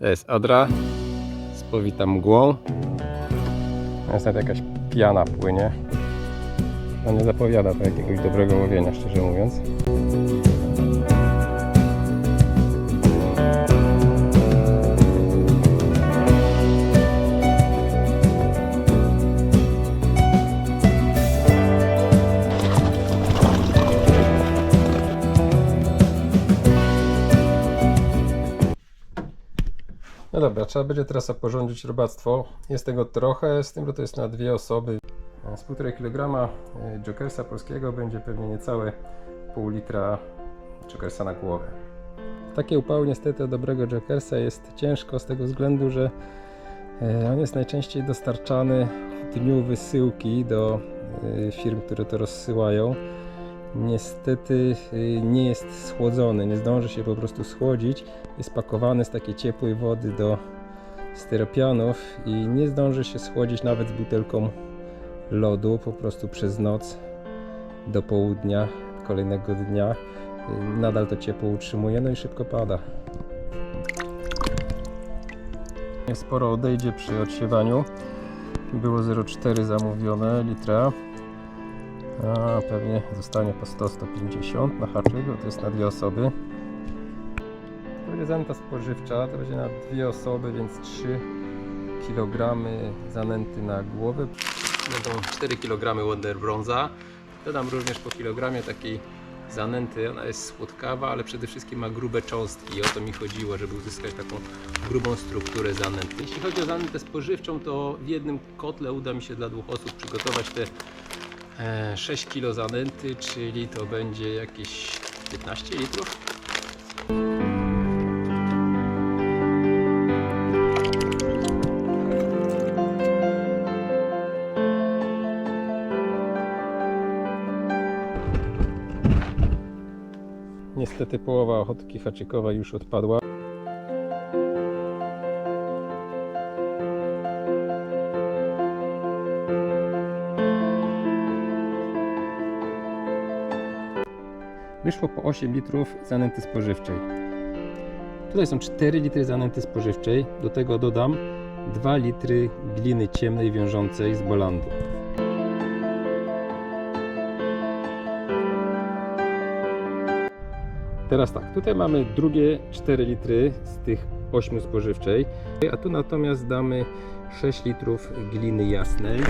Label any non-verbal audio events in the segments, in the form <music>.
To jest Odra z powitą mgłą. Niestety jakaś piana płynie. To nie zapowiada to jakiegoś dobrego łowienia, szczerze mówiąc. Trzeba będzie teraz oporządzić rybactwo. Jest tego trochę, z tym, że to jest na dwie osoby. Z 1,5 kg Jokersa polskiego będzie pewnie niecałe pół litra Jokersa na głowę. Takie upały niestety dobrego Jokersa jest ciężko z tego względu, że e, on jest najczęściej dostarczany w dniu wysyłki do e, firm, które to rozsyłają. Niestety e, nie jest schłodzony, nie zdąży się po prostu schłodzić. Jest pakowany z takiej ciepłej wody do styropianów i nie zdąży się schłodzić nawet z butelką lodu po prostu przez noc do południa kolejnego dnia. Nadal to ciepło utrzymuje, no i szybko pada. Sporo odejdzie przy odsiewaniu. Było 0,4 zamówione litra. A pewnie zostanie po 100-150 na haczyk, bo to jest na dwie osoby. Zanęta spożywcza, to będzie na dwie osoby, więc 3 kg zanęty na głowę. Będą 4 kg Wonder Bronza. Dodam również po kilogramie takiej zanęty. Ona jest słodkawa, ale przede wszystkim ma grube cząstki. I o to mi chodziło, żeby uzyskać taką grubą strukturę zanęty. Jeśli chodzi o zanętę spożywczą, to w jednym kotle uda mi się dla dwóch osób przygotować te e, 6 kg zanęty, czyli to będzie jakieś 15 litrów. Niestety połowa ochotki haczykowej już odpadła. Wyszło po 8 litrów zanęty spożywczej. Tutaj są 4 litry zanęty spożywczej. Do tego dodam 2 litry gliny ciemnej wiążącej z Bolandu. Teraz tak, tutaj mamy drugie 4 litry z tych 8 spożywczej, a tu natomiast damy 6 litrów gliny jasnej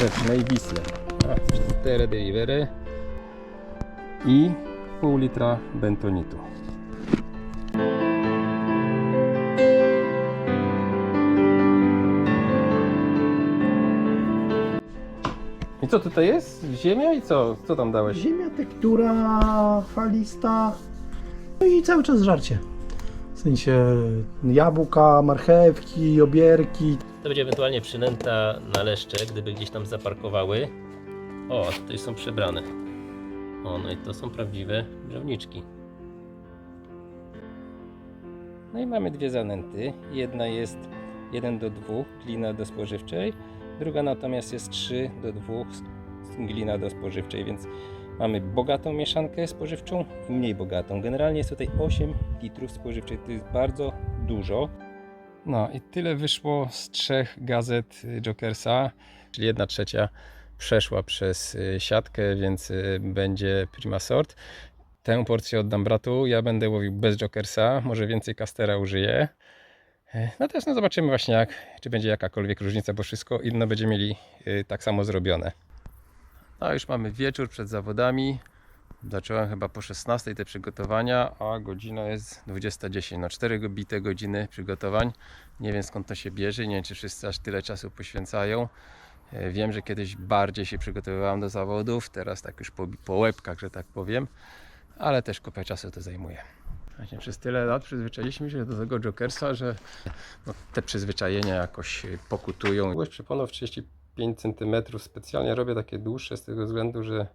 rzecznej Wisle. 4 delivery i pół litra bentonitu. Co tutaj jest? Ziemia i co? Co tam dałeś? Ziemia, tektura falista, no i cały czas żarcie. W sensie jabłka, marchewki, obierki. To będzie ewentualnie przynęta na leszcze, gdyby gdzieś tam zaparkowały. O, tutaj są przebrane. O, no i to są prawdziwe drzewniczki. No i mamy dwie zanęty. Jedna jest 1 do 2 glina do spożywczej, druga natomiast jest 3 do 2 glina do spożywczej, więc mamy bogatą mieszankę spożywczą i mniej bogatą. Generalnie jest tutaj 8 litrów spożywczej, to jest bardzo dużo. No i tyle wyszło z trzech gazet Jokersa, czyli jedna trzecia przeszła przez y, siatkę, więc y, będzie prima sort. Tę porcję oddam bratu, ja będę łowił bez Jokersa, może więcej kastera użyję. E, Natomiast no zobaczymy właśnie jak, czy będzie jakakolwiek różnica, bo wszystko inno będzie mieli y, tak samo zrobione. No już mamy wieczór przed zawodami. Zacząłem chyba po 16 te przygotowania, a godzina jest 20.10. No 4 bite godziny przygotowań. Nie wiem skąd to się bierze, nie wiem czy wszyscy aż tyle czasu poświęcają. E, Wiem, że kiedyś bardziej się przygotowywałem do zawodów, teraz tak już po, po łebkach, że tak powiem, ale też kupę czasu to zajmuje. Właśnie przez tyle lat przyzwyczailiśmy się do tego Jokersa, że no, te przyzwyczajenia jakoś pokutują. Długość przeponów 35 cm. Specjalnie robię takie dłuższe z tego względu, że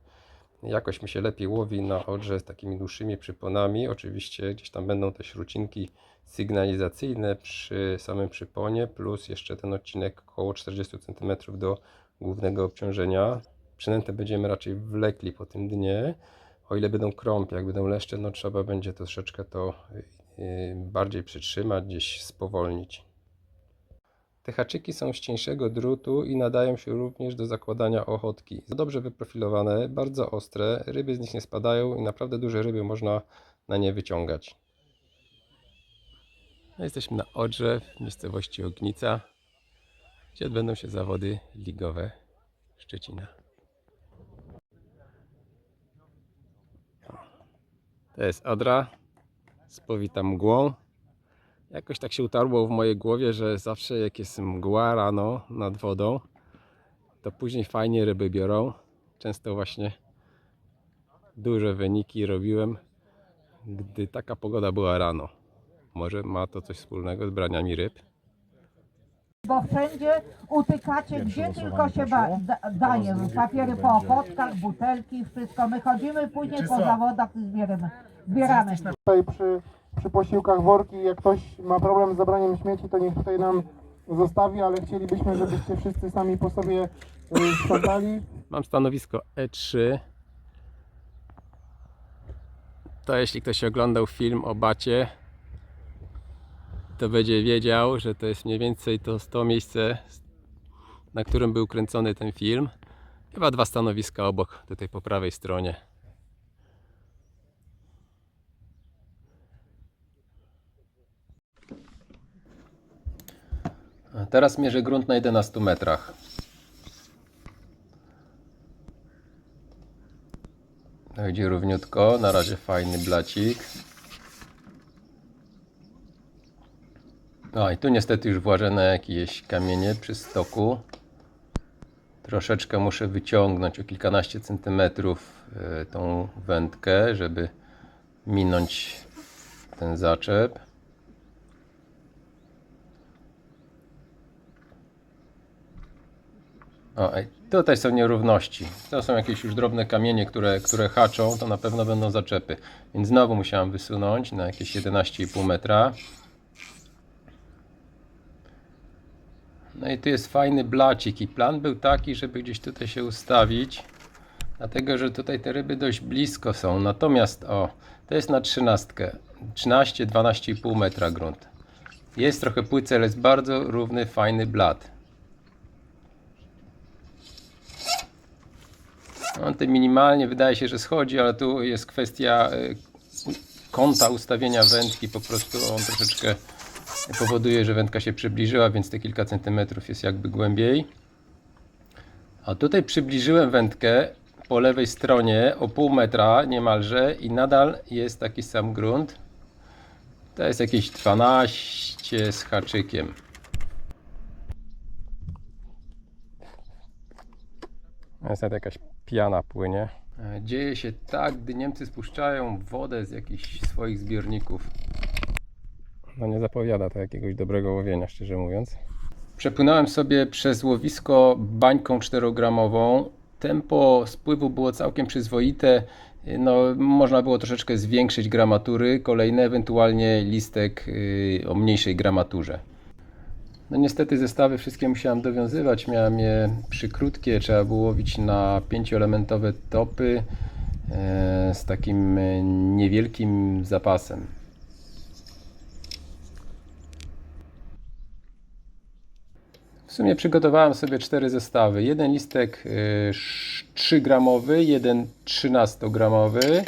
jakoś mi się lepiej łowi na odrze z takimi dłuższymi przyponami. Oczywiście gdzieś tam będą te śrucinki sygnalizacyjne przy samym przyponie, plus jeszcze ten odcinek około 40 cm do głównego obciążenia. Przynętę będziemy raczej wlekli po tym dnie. O ile będą krąpy, jak będą leszcze, no trzeba będzie troszeczkę to y, bardziej przytrzymać, gdzieś spowolnić. Te haczyki są z cieńszego drutu i nadają się również do zakładania ochotki. Dobrze wyprofilowane, bardzo ostre, ryby z nich nie spadają i naprawdę duże ryby można na nie wyciągać. No, jesteśmy na Odrze w miejscowości Ognica, gdzie odbędą się zawody ligowe Szczecina. To jest Odra z powita mgłą. Jakoś tak się utarło w mojej głowie, że zawsze jak jest mgła rano nad wodą, to później fajnie ryby biorą. Często właśnie duże wyniki robiłem, gdy taka pogoda była rano. Może ma to coś wspólnego z braniami ryb. Bo wszędzie utykacie, gdzie tylko się ba- da, daje. Papiery po ochotkach, butelki, wszystko. My chodzimy później po zawodach i zbieramy. zbieramy. tutaj przy, przy posiłkach worki, jak ktoś ma problem z zabraniem śmieci, to niech tutaj nam zostawi, ale chcielibyśmy, żebyście wszyscy sami po sobie y, sprzątali. Mam stanowisko E3. To jeśli ktoś oglądał film o Bacie, to będzie wiedział, że to jest mniej więcej to, to miejsce, na którym był kręcony ten film. Chyba dwa stanowiska obok, tutaj po prawej stronie. A Teraz mierzę grunt na 11 metrach. Idzie równiutko, na razie fajny blacik. No i tu niestety już włażone jakieś kamienie przy stoku. Troszeczkę muszę wyciągnąć o kilkanaście centymetrów e, tą wędkę, żeby minąć ten zaczep. O, tutaj są nierówności. To są jakieś już drobne kamienie, które, które haczą, to na pewno będą zaczepy. Więc znowu musiałem wysunąć na jakieś 11,5 metra. No i tu jest fajny blacik i plan był taki, żeby gdzieś tutaj się ustawić. Dlatego, że tutaj te ryby dość blisko są. Natomiast o, to jest na 13. 13, 12,5 metra grunt. Jest trochę płycy, ale jest bardzo równy, fajny blat. On ty minimalnie wydaje się, że schodzi, ale tu jest kwestia y, kąta ustawienia wędki. Po prostu on troszeczkę powoduje, że wędka się przybliżyła, więc te kilka centymetrów jest jakby głębiej. A tutaj przybliżyłem wędkę po lewej stronie o pół metra niemalże i nadal jest taki sam grunt. To jest jakieś 12 z haczykiem. Niestety jakaś piana płynie. Dzieje się tak, gdy Niemcy spuszczają wodę z jakichś swoich zbiorników. No nie zapowiada to jakiegoś dobrego łowienia, szczerze mówiąc. Przepłynąłem sobie przez łowisko bańką 4-gramową. Tempo spływu było całkiem przyzwoite. No, można było troszeczkę zwiększyć gramatury, kolejne ewentualnie listek yy, o mniejszej gramaturze. No niestety zestawy wszystkie musiałem dowiązywać, miałem je przykrótkie, trzeba było łowić na pięcioelementowe topy e, z takim e, niewielkim zapasem. Sumie przygotowałem sobie cztery zestawy. Jeden listek e, sz- 3-gramowy, jeden 13-gramowy,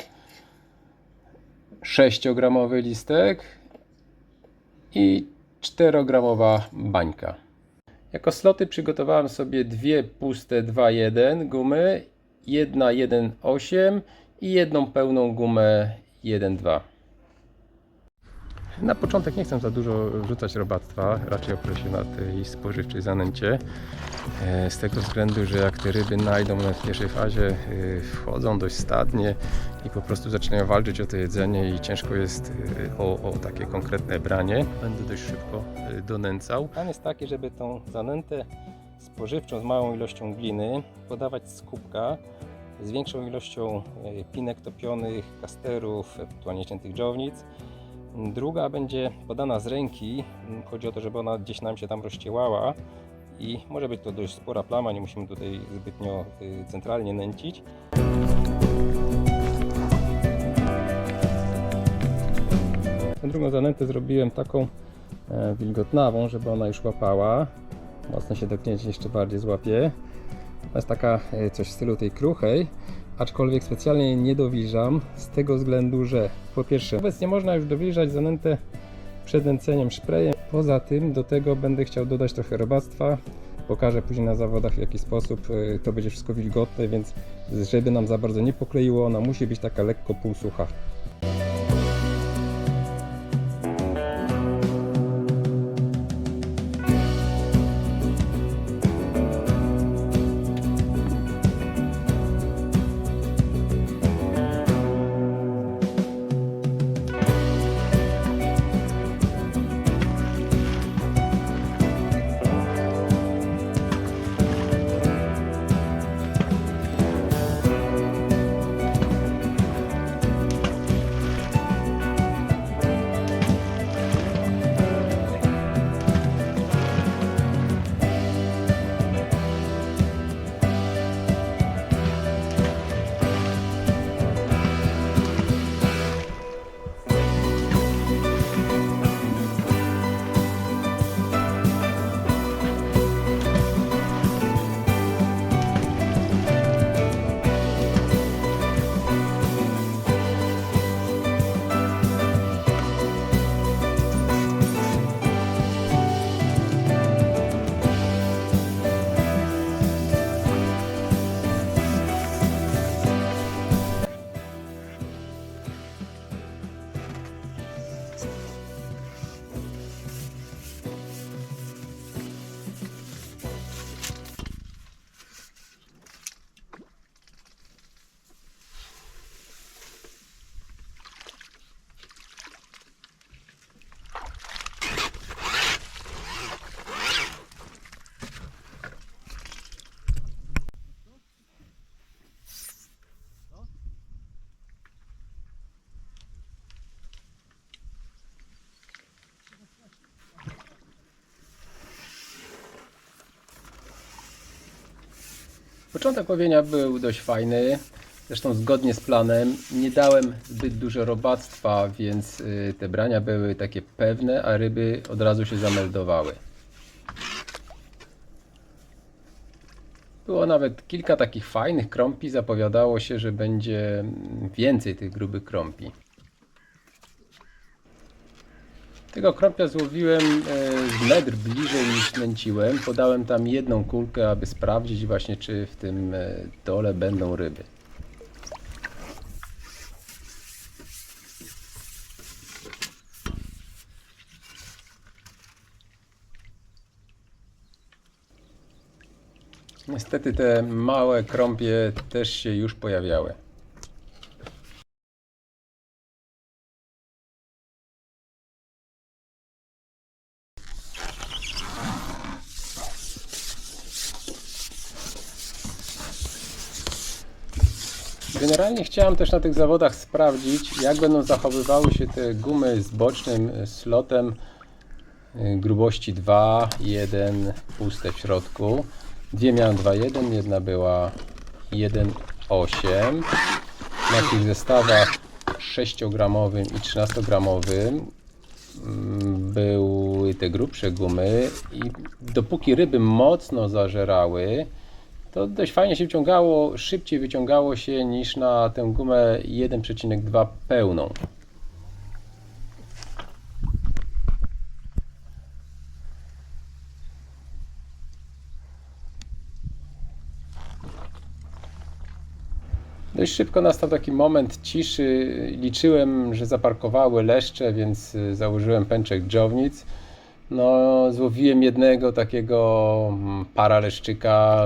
6-gramowy listek i 4-gramowa bańka. Jako sloty przygotowałem sobie dwie puste 2.1 gumy, jedna 1.8 i jedną pełną gumę 1.2. Na początek nie chcę za dużo rzucać robactwa, raczej oprę się na tej spożywczej zanęcie. E, Z tego względu, że jak te ryby najdą na pierwszej fazie, e, wchodzą dość stadnie i po prostu zaczynają walczyć o to jedzenie i ciężko jest e, o, o takie konkretne branie. Będę dość szybko donęcał. Plan jest taki, żeby tą zanętę spożywczą z małą ilością gliny podawać z kubka z większą ilością pinek topionych, kasterów, ewentualnie ciętych dżownic. Druga będzie podana z ręki. Chodzi o to, żeby ona gdzieś nam się tam rozciełała i może być to dość spora plama, nie musimy tutaj zbytnio y, centralnie nęcić. Tę drugą zanętę zrobiłem taką e, wilgotnawą, żeby ona już łapała. Mocno się dotknięcie jeszcze bardziej złapie. To jest taka e, coś w stylu tej kruchej, aczkolwiek specjalnie nie dowilżam z tego względu, że po pierwsze obecnie można już dowilżać zanętę przed nęceniem szprejem. Poza tym do tego będę chciał dodać trochę robactwa. Pokażę później na zawodach w jaki sposób e, to będzie wszystko wilgotne, więc żeby nam za bardzo nie pokleiło, ona musi być taka lekko półsucha. Początek łowienia był dość fajny, zresztą zgodnie z planem. Nie dałem zbyt dużo robactwa, więc y, te brania były takie pewne, a ryby od razu się zameldowały. Było nawet kilka takich fajnych krąpi, zapowiadało się, że będzie mm, więcej tych grubych krąpi. Tego krąpia złowiłem e, metr bliżej niż nęciłem. Podałem tam jedną kulkę, aby sprawdzić właśnie, czy w tym e, dole będą ryby. Niestety te małe krąpie też się już pojawiały. Generalnie chciałem też na tych zawodach sprawdzić, jak będą zachowywały się te gumy z bocznym y, slotem y, grubości 2, 1, puste w środku. Dwie miałem 2,1, jedna była 1,8. Na tych zestawach 6-gramowym i 13-gramowym mm, były te grubsze gumy i dopóki ryby mocno zażerały, to dość fajnie się wciągało, szybciej wyciągało się niż na tę gumę 1,2 pełną. Dość szybko nastał taki moment ciszy. Liczyłem, że zaparkowały leszcze, więc y, założyłem pęczek dżownic. No, złowiłem jednego takiego mm, paraleszczyka,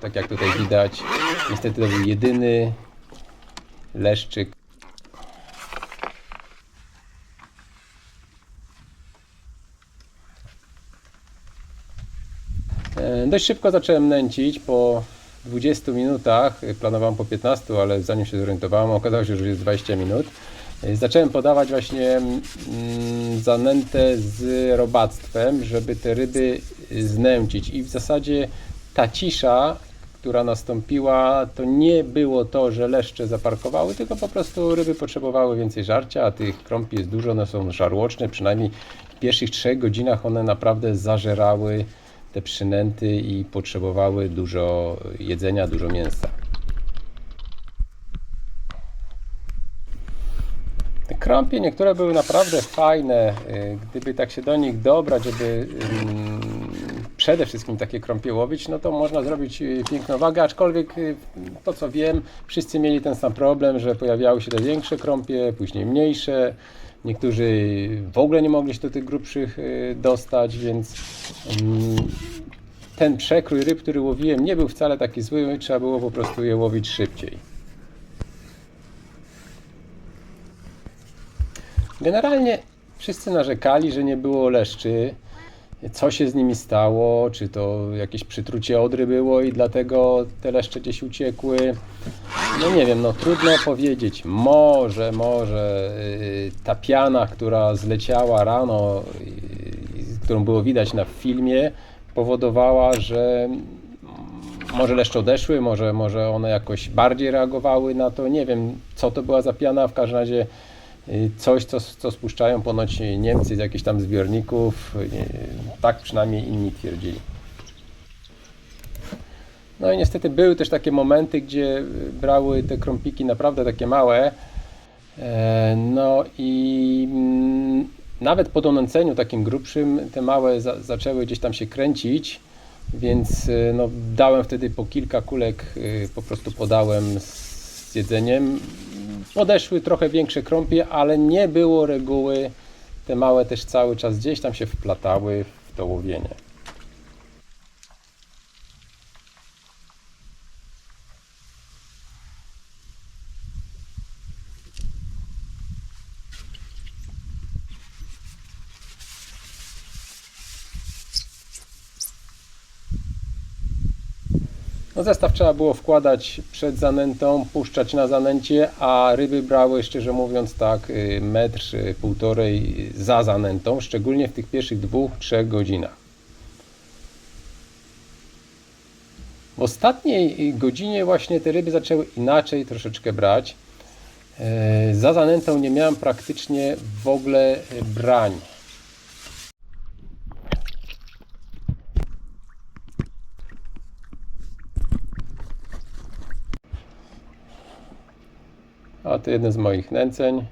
tak jak tutaj widać. Niestety to był jedyny leszczyk. E, Dość szybko zacząłem nęcić po 20 minutach, planowałem po 15, ale zanim się zorientowałem, okazało się, że jest 20 minut. E, Zacząłem podawać właśnie mm, zanętę z robactwem, żeby te ryby znęcić i w zasadzie ta cisza która nastąpiła, to nie było to, że leszcze zaparkowały, tylko po prostu ryby potrzebowały więcej żarcia, a tych krąpi jest dużo, one są żarłoczne, przynajmniej w pierwszych trzech godzinach one naprawdę zażerały te przynęty i potrzebowały dużo jedzenia, dużo mięsa. Te krąpie niektóre były naprawdę fajne. y, Gdyby tak się do nich dobrać, żeby przede wszystkim takie krąpie łowić, no to można zrobić y, piękną wagę, aczkolwiek y, to co wiem, wszyscy mieli ten sam problem, że pojawiały się te większe krąpie, później mniejsze. Niektórzy w ogóle nie mogli się do tych grubszych y, dostać, więc ym, ten przekrój ryb, który łowiłem, nie był wcale taki zły, trzeba było po prostu je łowić szybciej. Generalnie wszyscy narzekali, że nie było leszczy. Co się z nimi stało? Czy to jakieś przytrucie odry było i dlatego te leszcze gdzieś uciekły? No nie wiem, no trudno powiedzieć. Może, może yy, ta piana, która zleciała rano, którą było widać na filmie, powodowała, że może leszcze odeszły, może, może one jakoś bardziej reagowały na to. Nie wiem, co to była za piana. W każdym razie y, coś, co, co spuszczają ponoć Niemcy z jakichś tam zbiorników. y, Tak przynajmniej inni twierdzili. No i niestety były też takie momenty, gdzie y, brały te krąpiki naprawdę takie małe. E, No i mm, nawet po donęceniu takim grubszym te małe za, zaczęły gdzieś tam się kręcić, więc y, no, dałem wtedy po kilka kulek, y, po prostu podałem z jedzeniem. Podeszły trochę większe krąpie, ale nie było reguły. Te małe też cały czas gdzieś tam się wplatały w to łowienie. Zestaw trzeba było wkładać przed zanętą, puszczać na zanęcie, a ryby brały, szczerze mówiąc, tak y, metr, półtorej za zanętą, szczególnie w tych pierwszych dwóch, trzech godzinach. W ostatniej godzinie właśnie te ryby zaczęły inaczej troszeczkę brać. E, Za zanętą nie miałem praktycznie w ogóle y, brań. To jeden z moich nęceń.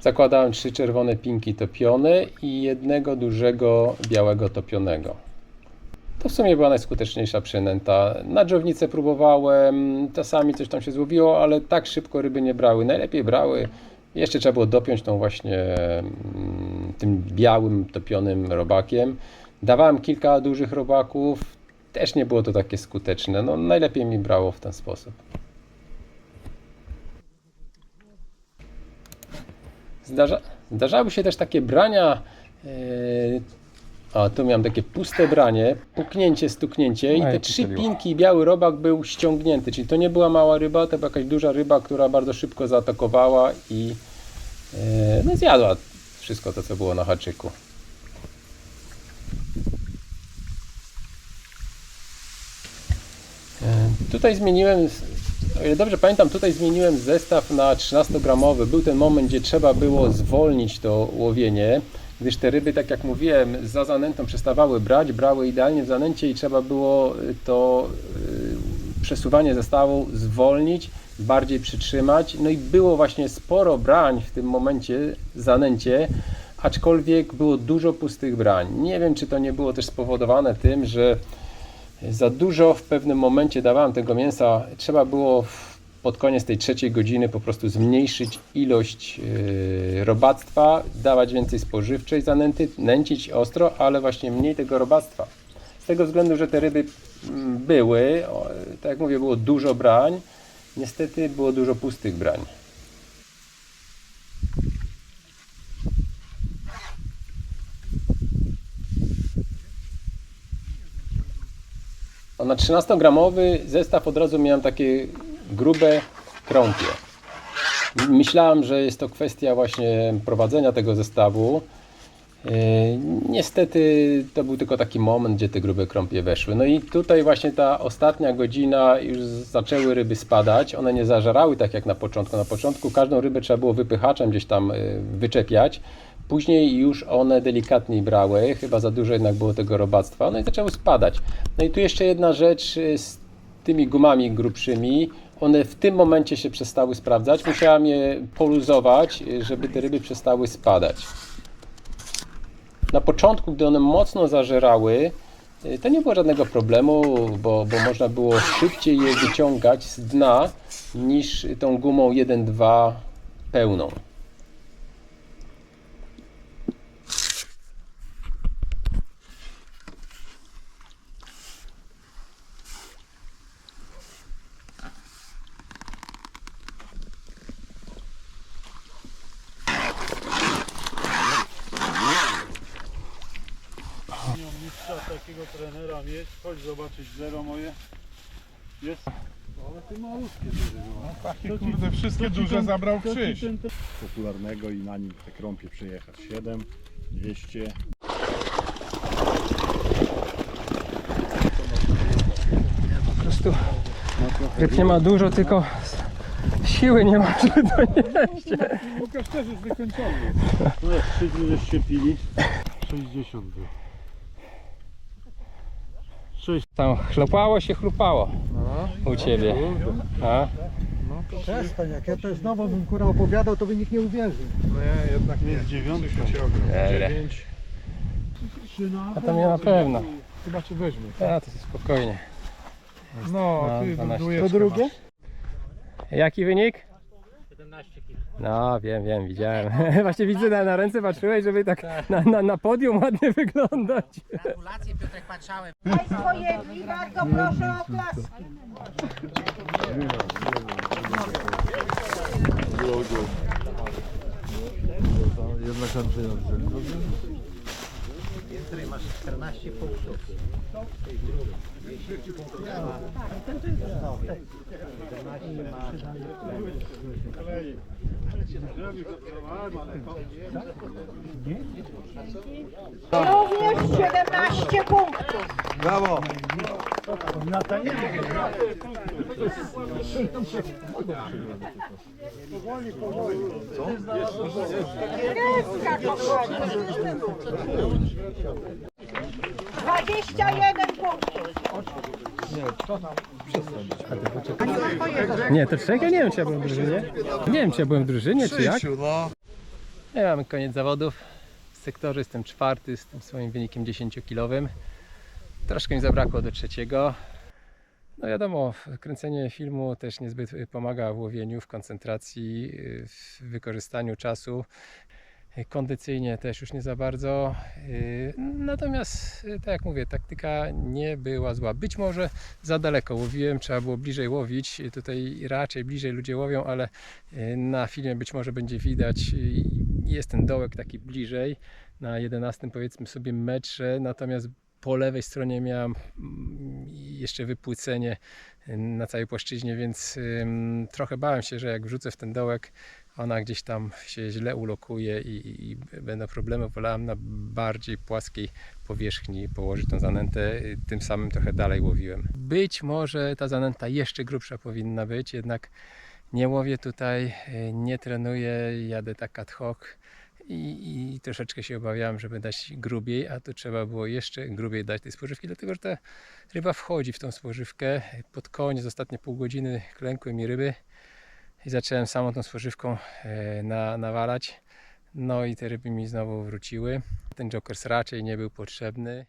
Zakładałem trzy czerwone pinki topione i jednego dużego białego topionego. To w sumie była najskuteczniejsza przynęta. Na dżownicę próbowałem, czasami coś tam się złowiło, ale tak szybko ryby nie brały. Najlepiej brały. Jeszcze trzeba było dopiąć tą właśnie mm, tym białym topionym robakiem. Dawałem kilka dużych robaków. Też nie było to takie skuteczne. No, najlepiej mi brało w ten sposób. Zdarza, zdarzały się też takie brania. Yy, a tu miałem takie puste branie, puknięcie, stuknięcie i No te trzy pinki i biały robak był ściągnięty. Czyli to nie była mała ryba, to była jakaś duża ryba, która bardzo szybko zaatakowała i yy, no, zjadła wszystko to, co było na haczyku. Yy, Tutaj zmieniłem, o ile dobrze pamiętam, tutaj zmieniłem zestaw na 13-gramowy. Był ten moment, gdzie trzeba było zwolnić to łowienie, gdyż te ryby, tak jak mówiłem, za zanętą przestawały brać, brały idealnie w zanęcie i trzeba było to y, przesuwanie zestawu zwolnić, bardziej przytrzymać. No i było właśnie sporo brań w tym momencie, zanęcie, aczkolwiek było dużo pustych brań. Nie wiem, czy to nie było też spowodowane tym, że za dużo w pewnym momencie dawałem tego mięsa. Trzeba było pod koniec tej trzeciej godziny po prostu zmniejszyć ilość yy, robactwa, dawać więcej spożywczej zanęty, nęcić ostro, ale właśnie mniej tego robactwa. Z tego względu, że te ryby mm, były, tak jak mówię, było dużo brań, niestety było dużo pustych brań. A na 13-gramowy zestaw od razu miałem takie grube krąpie. Myślałem, że jest to kwestia właśnie prowadzenia tego zestawu. Yy, Niestety to był tylko taki moment, gdzie te grube krąpie weszły. No i tutaj właśnie ta ostatnia godzina już zaczęły ryby spadać. One nie zażerały tak jak na początku. Na początku każdą rybę trzeba było wypychaczem gdzieś tam yy, wyczepiać. Później już one delikatniej brały, chyba za dużo jednak było tego robactwa, no i zaczęły spadać. No i tu jeszcze jedna rzecz yy, z tymi gumami grubszymi. One w tym momencie się przestały sprawdzać. Musiałem je poluzować, yy, żeby te ryby przestały spadać. Na początku, gdy one mocno zażerały, y, to nie było żadnego problemu, bo, bo można było szybciej je wyciągać z dna niż tą gumą 1-2 pełną. Zero moje. Jest. Ale ty malutkie No Takie kurde, wszystkie duże zabrał Krzyś. Popularnego i na nim te krąpie przejechać. 7, 200. Po prostu ryb nie ma dużo, tylko siły nie ma, żeby to nieść. Łukasz też jest wykończony. No jak trzy dni żeście pili. 60 był. Tam chlapało się, chlupało u ciebie. A? Przestań, jak ja to znowu bym kurwa opowiadał, to by nikt nie uwierzył. Nie, jednak nie. Jest dziewiątka. Dobra. Dziewięć. A to mnie na pewno. Chyba cię weźmie. A to spokojnie. No, No, ty 12. dujeczkę To drugie? Jaki wynik? 17 kg. No wiem, wiem, widziałem. <laughs> Właśnie widzę na, na ręce patrzyłeś, żeby tak na, na, na podium ładnie wyglądać. Gratulacje Piotrek patrzałem. Państwo jedli, bardzo proszę o klaski. Masz 14 punktów. Również 17 punktów. Kreska, kochani. 21 punktów. Nie, to czekaj, ja nie wiem czy ja byłem w drużynie. Nie wiem czy ja byłem w drużynie, czy jak. Nie mamy koniec zawodów. W sektorze jestem czwarty z tym swoim wynikiem 10-kilowym. Troszkę mi zabrakło do trzeciego. No wiadomo, kręcenie filmu też niezbyt pomaga w łowieniu, w koncentracji, w wykorzystaniu czasu. Kondycyjnie też już nie za bardzo. Yy, Natomiast, yy, tak jak mówię, taktyka nie była zła. Być może za daleko łowiłem, trzeba było bliżej łowić. Tutaj raczej bliżej ludzie łowią, ale yy, na filmie być może będzie widać, jest ten dołek taki bliżej, na 11 powiedzmy sobie metrze, natomiast po lewej stronie miałem mm, jeszcze wypłycenie na całej płaszczyźnie, więc trochę bałem się, że jak wrzucę w ten dołek, ona gdzieś tam się źle ulokuje i, i, będą problemy. Wolałem na bardziej płaskiej powierzchni położyć tą zanętę, tym samym trochę dalej łowiłem. Być może ta zanęta jeszcze grubsza powinna być, jednak nie łowię tutaj, nie trenuję, jadę tak ad hoc i, i troszeczkę się obawiałem, żeby dać grubiej, a tu trzeba było jeszcze grubiej dać tej spożywki, dlatego że ta ryba wchodzi w tą spożywkę. Pod koniec, ostatnie pół godziny klękły mi ryby i zacząłem samą tą spożywką e, na, nawalać. No i te ryby mi znowu wróciły. Ten jokers raczej nie był potrzebny.